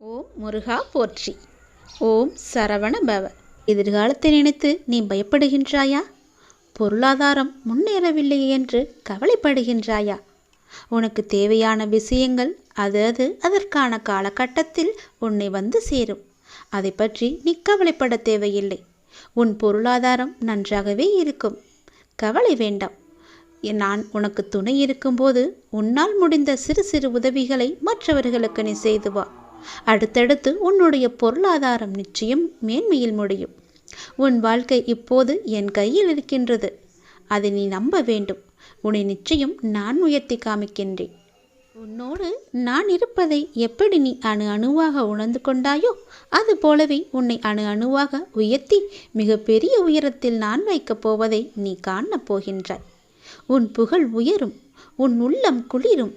ஓம் முருகா போற்றி. ஓம் சரவண பவ. எதிர்காலத்தை நினைத்து நீ பயப்படுகின்றாயா? பொருளாதாரம் முன்னேறவில்லை என்று கவலைப்படுகின்றாயா? உனக்கு தேவையான விஷயங்கள் அது அது அதற்கான காலகட்டத்தில் உன்னை வந்து சேரும். அதை பற்றி நீ கவலைப்பட தேவையில்லை. உன் பொருளாதாரம் நன்றாகவே இருக்கும். கவலை வேண்டாம். நான் உனக்கு துணை இருக்கும்போது உன்னால் முடிந்த சிறு சிறு உதவிகளை மற்றவர்களுக்கு நீ செய்து வா. அடுத்தடுத்து உன்னுடைய பொருளாதாரம் நிச்சயம் மேன்மையில் முடியும். உன் வாழ்க்கை இப்போது என் கையில் இருக்கின்றது. அதை நீ நம்ப வேண்டும். உன்னை நிச்சயம் நான் உயர்த்தி காமிக்கின்றேன். உன்னோடு நான் இருப்பதை எப்படி நீ அணு அணுவாக உணர்ந்து கொண்டாயோ அது போலவே உன்னை அணு அணுவாக உயர்த்தி மிகப்பெரிய உயரத்தில் நான் வைக்கப் போவதை நீ காணப் போகின்றாய். உன் புகழ் உயரும். உன் உள்ளம் குளிரும்.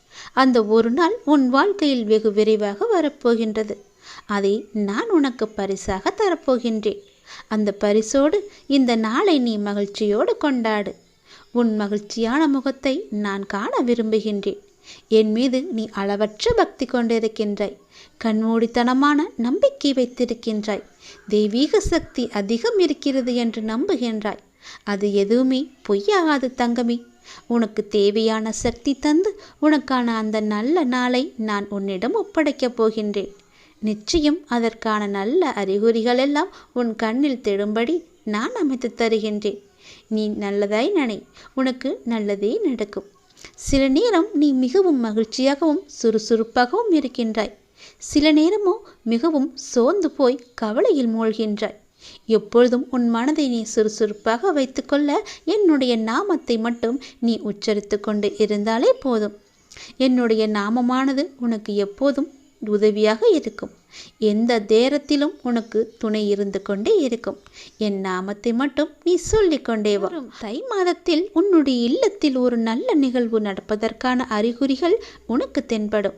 அந்த ஒரு நாள் உன் வாழ்க்கையில் வெகு விரைவாக வரப்போகின்றது. அதை நான் உனக்கு பரிசாக தரப்போகின்றேன். அந்த பரிசோடு இந்த நாளை நீ மகிழ்ச்சியோடு கொண்டாடு. உன் மகிழ்ச்சியான முகத்தை நான் காண விரும்புகின்றேன். என் மீது நீ அளவற்ற பக்தி கொண்டிருக்கின்றாய். கண்மூடித்தனமான நம்பிக்கை வைத்திருக்கின்றாய். தெய்வீக சக்தி அதிகம் இருக்கிறது என்று நம்புகின்றாய். அது எதுவுமே பொய்யாகாது தங்கமே. உனக்கு தேவையான சக்தி தந்து உனக்கான அந்த நல்ல நாளை நான் உன்னிடம் ஒப்படைக்கப் போகின்றேன். நிச்சயம் அதற்கான நல்ல அறிகுறிகள் எல்லாம் உன் கண்ணில் தெடும்படி நான் அமைத்து தருகின்றேன். நீ நல்லதாய் நினை உனக்கு நல்லதே நடக்கும். சில நேரம் நீ மிகவும் மகிழ்ச்சியாகவும் சுறுசுறுப்பாகவும் இருக்கின்றாய். சில நேரமோ மிகவும் சோர்ந்து போய் கவலையில் மூழ்கின்றாய். எப்பொழுதும் உன் மனதை நீ சுறுசுறுப்பாக வைத்துக்கொள்ள என்னுடைய நாமத்தை மட்டும் நீ உச்சரித்து கொண்டு இருந்தாலே போதும். என்னுடைய நாமமானது உனக்கு எப்போதும் உதவியாக இருக்கும். எந்த தேரத்திலும் உனக்கு துணை இருந்து கொண்டே இருக்கும். என் நாமத்தை மட்டும் நீ சொல்லிக்கொண்டே வரும் தை மாதத்தில் உன்னுடைய இல்லத்தில் ஒரு நல்ல நிகழ்வு நடப்பதற்கான அறிகுறிகள் உனக்கு தென்படும்.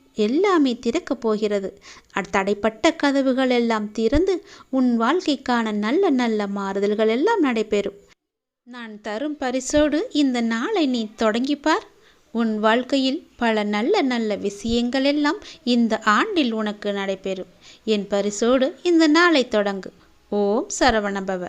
எல்லாமே திறக்கப் போகிறது. தடைப்பட்ட கதவுகள் எல்லாம் திறந்து உன் வாழ்க்கைக்கான நல்ல நல்ல மாறுதல்கள் எல்லாம் நடைபெறும். நான் தரும் பரிசோடு இந்த நாளை நீ தொடங்கிப்பார். உன் வாழ்க்கையில் பல நல்ல நல்ல விஷயங்கள் எல்லாம் இந்த ஆண்டில் உனக்கு நடைபெறும். என் பரிசோடு இந்த நாளை தொடங்கு. ஓம் சரவணபவ.